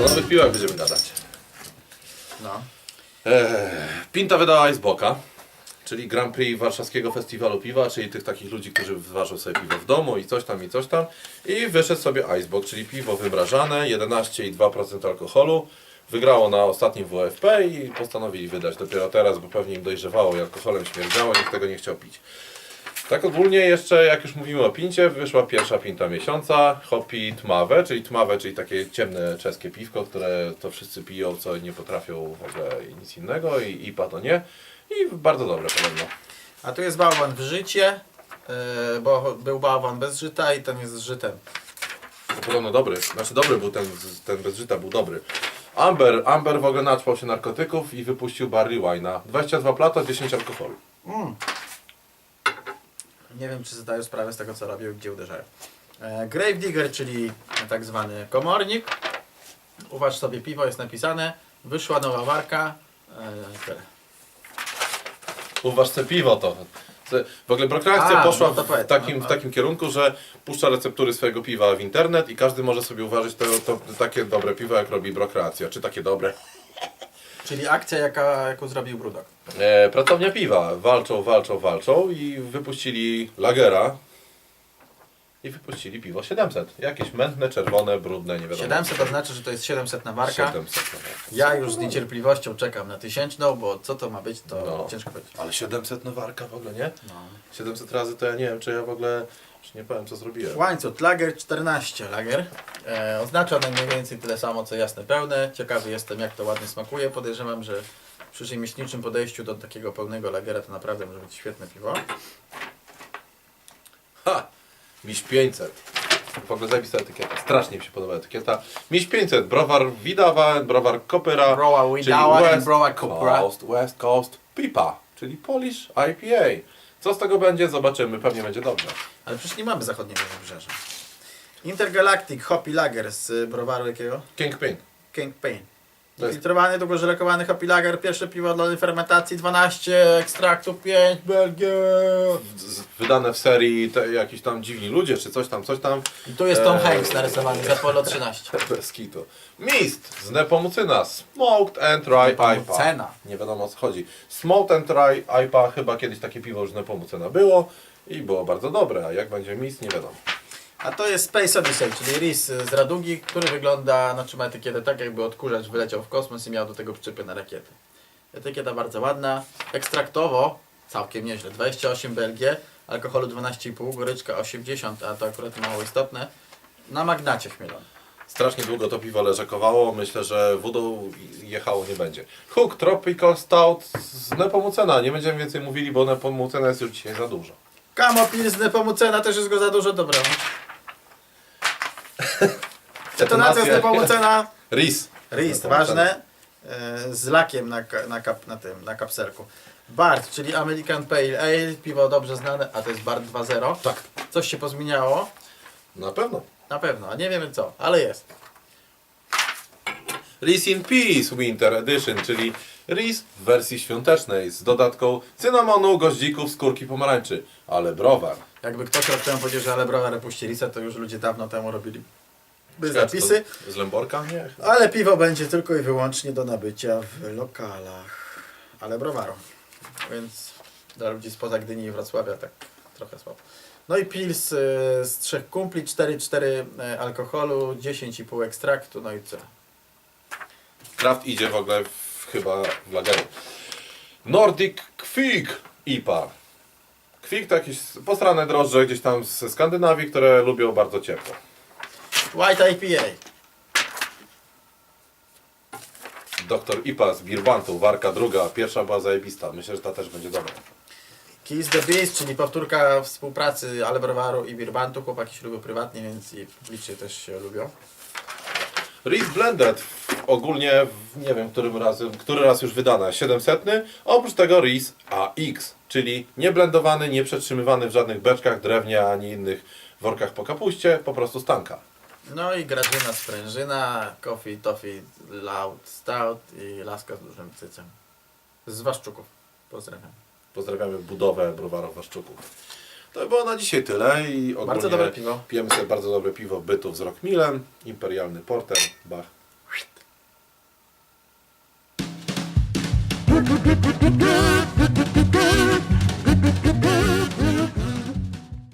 Nowych piłach będziemy gadać. No. Eee, Pinta wydała Iceboka, czyli Grand Prix Warszawskiego Festiwalu Piwa, czyli tych takich ludzi, którzy ważą sobie piwo w domu i coś tam i coś tam. I wyszedł sobie Icebox, czyli piwo wymrażane, 11,2% alkoholu. Wygrało na ostatnim WFP i postanowili wydać dopiero teraz, bo pewnie im dojrzewało i alkoholem śmierdziało, nikt tego nie chciał pić. Tak ogólnie jeszcze, jak już mówimy o pincie, wyszła pierwsza pinta miesiąca, Hopi Tmawe, czyli Tmawe, czyli takie ciemne czeskie piwko, które to wszyscy piją, co nie potrafią w ogóle nic innego i IPA to nie. I bardzo dobre podobno. A tu jest bałwan w życie, yy, bo był bałwan bez żyta i ten jest z żytem. To podobno dobry, znaczy dobry był ten, ten bez żyta, był dobry. Amber, Amber w ogóle naćpał się narkotyków i wypuścił barley wine'a. 22 plata, 10 alkoholu. Nie wiem, czy zdają sprawę z tego, co robią i gdzie uderzają. E, Grave Digger, czyli tak zwany komornik. Uważ sobie piwo, jest napisane. Wyszła nowa warka. E, tyle. Uważ te piwo to. W ogóle prokreacja A, poszła no to w, powiedz, takim, no, w no. takim kierunku, że puszcza receptury swojego piwa w internet i każdy może sobie uważać to, to takie dobre piwo, jak robi brokreacja, czy takie dobre. Czyli akcja, jaka, jaką zrobił Brudok. E, pracownia piwa. Walczą, walczą, walczą i wypuścili lagera. I wypuścili piwo 700. Jakieś mętne, czerwone, brudne, nie wiadomo. 700 to znaczy, że to jest 700 na warka. 700. no. Ja już z niecierpliwością czekam na tysięczną, bo co to ma być, to No. ciężko powiedzieć. Ale 700 na warka w ogóle, nie? No. 700 razy to ja nie wiem, czy ja w ogóle, czy nie powiem, co zrobiłem. Łańcuch Lager 14 Lager. E, oznacza one mniej więcej tyle samo co jasne pełne. Ciekawy jestem jak to ładnie smakuje. Podejrzewam, że przy rzemieślniczym podejściu do takiego pełnego lagera to naprawdę może być świetne piwo. Ha! Miś 500. W ogóle zajebista etykieta. Strasznie mi się podoba etykieta. Miś 500. Browar Widawa, browar Kopera. Browa czyli Widawa i West Browa Kopera. Coast, West Coast Pipa, czyli Polish IPA. Co z tego będzie? Zobaczymy. Pewnie będzie dobrze. Ale przecież nie mamy zachodniego wybrzeża. Intergalactic Hoppy Lager z browaru jakiego? King Pain. To jest- Filtrowany, długożelekowany Hoppy Lager. Pierwsze piwo dla fermentacji 12, ekstraktu 5, Belgia. Wydane w serii te, jakiś tam dziwni ludzie, czy coś tam, coś tam. I tu jest Tom Eee. Hanks narysowany z Apollo 13. Bez kitu. Mist z Nepomucyna. Smoked and Dry IPA. Nepomucena. Nie wiadomo o co chodzi. Smoked and Dry IPA. Chyba kiedyś takie piwo już z Nepomucyna było. I było bardzo dobre. A jak będzie mist, nie wiadomo. A to jest Space Odyssey, czyli RIS z Radugi, który wygląda, znaczy ma etykietę tak jakby odkurzacz wyleciał w kosmos i miał do tego przyczepy na rakiety. Etykieta bardzo ładna. Ekstraktowo całkiem nieźle. 28 BLG, alkoholu 12,5, goryczka 80, a to akurat mało istotne. Na magnacie chmielony. Strasznie długo to piwo leżakowało. Myślę, że wodą jechało nie będzie. Hook Tropical Stout z Nepomucena. Nie będziemy więcej mówili, bo Nepomucena jest już dzisiaj za dużo. Kamo Pils Nepomucena też jest go za dużo, dobra. Detonacja z Nepomucena. Ris. Rist, Nepomucena. ważne. e, Z lakiem na, na, kap, na tym, na kapselku. Bart, czyli American Pale Ale, piwo dobrze znane, a to jest Bart 2.0. Tak. Coś się pozmieniało, Na pewno. na pewno, a nie wiemy co, ale jest. Ris in Peace Winter Edition, czyli ris w wersji świątecznej z dodatką cynamonu, goździków, skórki pomarańczy, ale browar. Jakby ktoś raptem powiedział, że ale browar puści Risa, to już ludzie dawno temu robili zapisy. Z Lęborka? Nie. Ale piwo będzie tylko i wyłącznie do nabycia w lokalach, ale browaru. Więc dla ludzi spoza Gdyni i Wrocławia tak trochę słabo. No i pils y, z trzech kumpli, 4,4 y, alkoholu, 10,5 ekstraktu, no i co? Kraft idzie w ogóle w, chyba w lageru. Nordic Kwik IPA. Kwik to jakieś posrane drożdże gdzieś tam ze Skandynawii, które lubią bardzo ciepło. White IPA. Doktor IPA z Birbantu, warka druga, pierwsza była zajebista. Myślę, że ta też będzie dobra. Kiss the Beast, czyli powtórka współpracy ale browaru i Birbantu. Chłopaki się lubią prywatnie, więc i publicznie też się lubią. Ris Blended ogólnie, w- nie wiem którym razem, który raz już wydana, 700. Oprócz tego Ris AX, czyli nieblendowany, nie przetrzymywany w żadnych beczkach, drewnie ani innych workach po kapuście, po prostu stanka. No i grażyna sprężyna, coffee, toffee, loud, stout i laska z dużym cycem. Z Waszczuków. Pozdrawiam. Pozdrawiamy budowę browarów Waszczuków. To było na dzisiaj tyle i ogólnie Bardzo dobre piwo. pijemy sobie bardzo dobre piwo Bytów z Rockmilem, Imperialny Porter, Bach. Good.